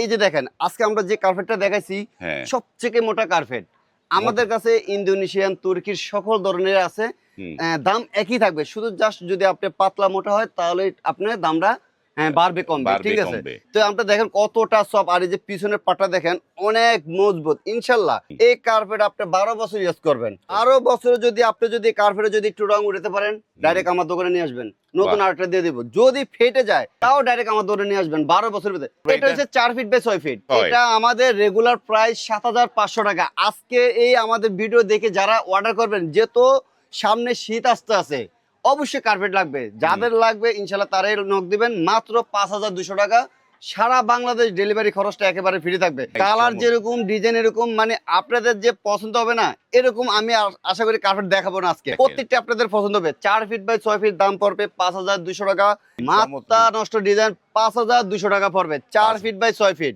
এই যে দেখেন আজকে আমরা যে কার্পেটটা দেখাইছি সবচেয়ে সবথেকে মোটা কার্পেট আমাদের কাছে ইন্দোনেশিয়ান তুর্কির সকল ধরনের আছে। দাম একই থাকবে। শুধু জাস্ট যদি আপনি পাতলা মোটা হয় তাহলে আপনার দামটা হ্যাঁ, বাড়বে কমবে ঠিক আছে? তো আমরা দেখেন কতটা সব আর এই যে পিছনের পাটা দেখেন অনেক মজবুত ইনশাল্লাহ। এই কার্পেট আপনি বারো বছর ইউজ করবেন। আরও বছরে যদি আপনি যদি কার্পেটে যদি একটু রং উঠাতে পারেন ডাইরেক্ট আমার দোকানে নিয়ে আসবেন। নতুন বাহ। আরেকটা দিয়ে দিব। যদি ফেটে যায় তাও ডাইরেক্ট আমার দোকানে নিয়ে আসবেন বারো বছরের ভিতরে। এটা? হচ্ছে চার ফিট বাই ছয় ফিট এটা আমাদের রেগুলার প্রাইস সাত হাজার পাঁচশো টাকা। আজকে এই আমাদের ভিডিও দেখে যারা অর্ডার করবেন যেহেতু সামনে শীত আসতে আছে অবশ্যই কার্পেট লাগবে। যাদের লাগবে ইনশাল্লাহ তারাই নক দিবেন। মাত্র পাঁচ হাজার দুশো টাকা। সারা বাংলাদেশ ডেলিভারি খরচটা একেবারে ফ্রি থাকবে। কালার যেরকম ডিজাইন এরকম মানে আপনাদের যে পছন্দ হবে না এরকম আমি আশা করি কার্পেট দেখাবো না আজকে। প্রত্যেকটা আপনাদের পছন্দ হবে। চার ফিট বাই ছয় ফিট দাম পড়বে পাঁচ হাজার দুশো টাকা। মাত্রা নষ্ট ডিজাইন পাঁচ হাজার দুশো টাকা পড়বে। চার ফিট বাই ছয় ফিট